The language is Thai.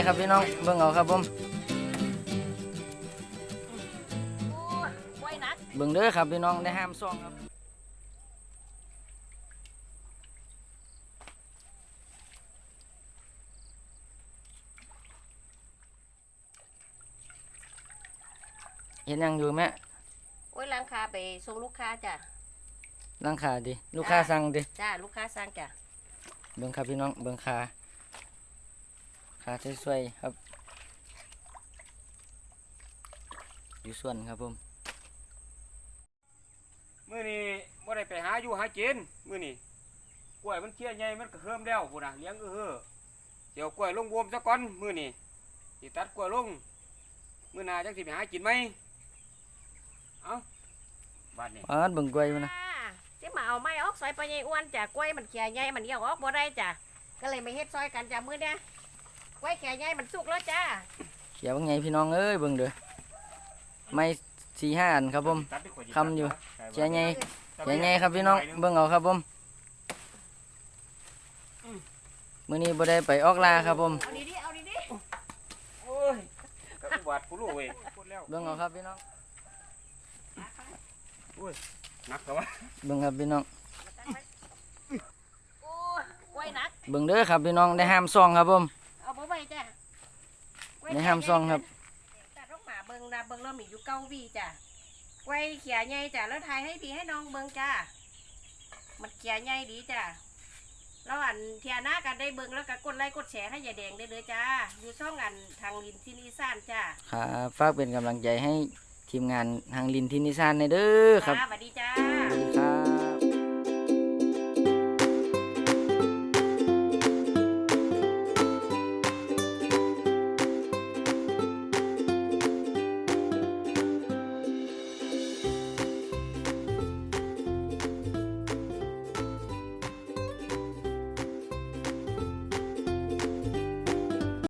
ญ่ครับพี่น้องเบิ่งเอาครับผมโอ้ยไว้นักเบิ่งเด้อครับพี่น้องได้ห้ามซ่องครับเห็นยังอยู่แม่โอ้ยร้านค้าไปส่งลูกค้าจ้ะรังขาดิลูกค้าสั่งดิจ้าลูกค้าสั่งจ้ะเบิ่งครับพี่น้องเบิ่งขา ขาสวยๆครับ อยู่ส่วนครับผมมื้อนี้บ่ได้ไปหาอยู่หากินมื้อนี้กล้วยมันเคี้ยใหญ่มันก็เฮิมแล้วพุ่นน่ะเลี้ยงเออเฮ้อเดี๋ยวกล้วยลงบวมซะก่อนมื้อนี้สิตัดกล้วยลงมื้อหน้าจังสิไปหากินไหมเอ้าบาดนี้อ๋อเบิ่งกล้วยมันนะจ้าที่มาเอาไม้ออกซอยไปใหญ่อ้วนจ้ะกล้วยมันเขียใหญ่มันเหี่ยวออกบ่ได้จ้ะก็เลยมาเฮ็ดซอยกันจ้ะมื้อเนี้ย กล้วยเขียใหญ่มันสุกแล้วจ้าเขียวว่าไงพี่น้องเอ้ยเบิ่งเด้อไม่สี่ห้าอันครับผมตัดไปกว่าสิคำอยู่ตัดเขียใหญ่ตัดเขียใหญ่ครับพี่น้องเบิ่งเอาครับผมมื้อนี้บ่ได้ไปออกลาครับผมเอาดีๆเอาดีโอ้ยก็อุบาทกูรู้เว้ยพูดแล้วเบิ่งเอาครับพี่น้องหนักกว่าเบิ่งครับพี่น้องๆโอ้ยกล้วยนักเบิ่งเด้อครับพี่น้องได้ห้ามซ่องครับผม เอาบ่ไว้จ้ะกล้วยได้ห้ามซ่องครับ แต่ต้องมาเบิ่งนะเบิ่งแล้วมีอยู่เก้าวีจ้ะกล้วยเขียใหญ่จ้ะแล้วทายให้พี่ให้น้องเบิ่งจ้ะมันเขียใหญ่ดีจ้ะแล้วอันเทียหน้ากันได้เบิ่งแล้วก็กดไลค์กดแชร์ให้ยายแดงได้เลยจ้าอยู่ช่องอันทางลินที่นีซ่านจ้าครับฝากเป็นกำลังใจให้ทีมงานทางลินทินิซานในเด้อครับ จ้าสวัสดีจ้าสวัสดีครับ